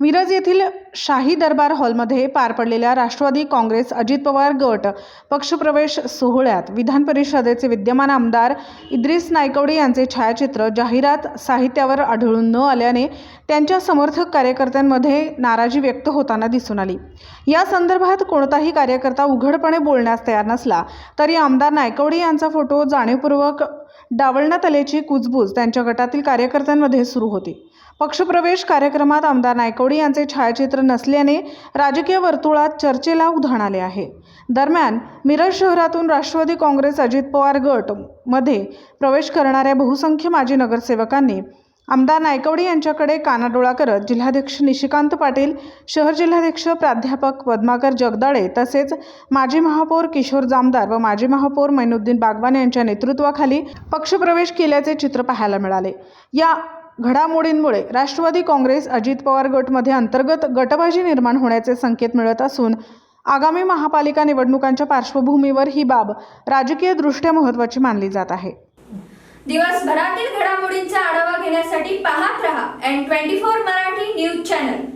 मिरज येथील शाही दरबार हॉलमध्ये पार पडलेल्या राष्ट्रवादी काँग्रेस अजित पवार गट पक्षप्रवेश सोहळ्यात विधान परिषदेचे विद्यमान आमदार इद्रिस नायकवडे यांचे छायाचित्र जाहिरात साहित्यावर आढळून न आल्याने त्यांच्या समर्थक कार्यकर्त्यांमध्ये नाराजी व्यक्त होताना दिसून आली. या संदर्भात कोणताही कार्यकर्ता उघडपणे बोलण्यास तयार नसला तरी आमदार नायकवडे यांचा फोटो जाणीवपूर्वक डावलण्यात आल्याची कुजबूज त्यांच्या गटातील कार्यकर्त्यांमध्ये सुरू होती. पक्षप्रवेश कार्यक्रमात आमदार नायकवडी यांचे छायाचित्र नसल्याने राजकीय वर्तुळात चर्चेला उधाण आले आहे. दरम्यान मिरज शहरातून राष्ट्रवादी काँग्रेस अजित पवार गटमध्ये प्रवेश करणाऱ्या बहुसंख्य माजी नगरसेवकांनी आमदार नायकवडे यांच्याकडे कानाडोळा करत जिल्हाध्यक्ष निशिकांत पाटील शहर जिल्हाध्यक्ष प्राध्यापक पद्माकर जगदाळे तसेच माजी महापौर किशोर जामदार व माजी महापौर मैनुद्दीन बागवान यांच्या नेतृत्वाखाली पक्षप्रवेश केल्याचे चित्र पाहायला मिळाले. या घडामोडींमुळे राष्ट्रवादी काँग्रेस अजित पवार गटमध्ये अंतर्गत गटबाजी निर्माण होण्याचे संकेत मिळत असून आगामी महापालिका निवडणुकांच्या पार्श्वभूमीवर ही बाब राजकीयदृष्ट्या महत्त्वाची मानली जात आहे. दिवसभरातील घडामोडी आढावा पाहत रहा N twenty four Marathi news channel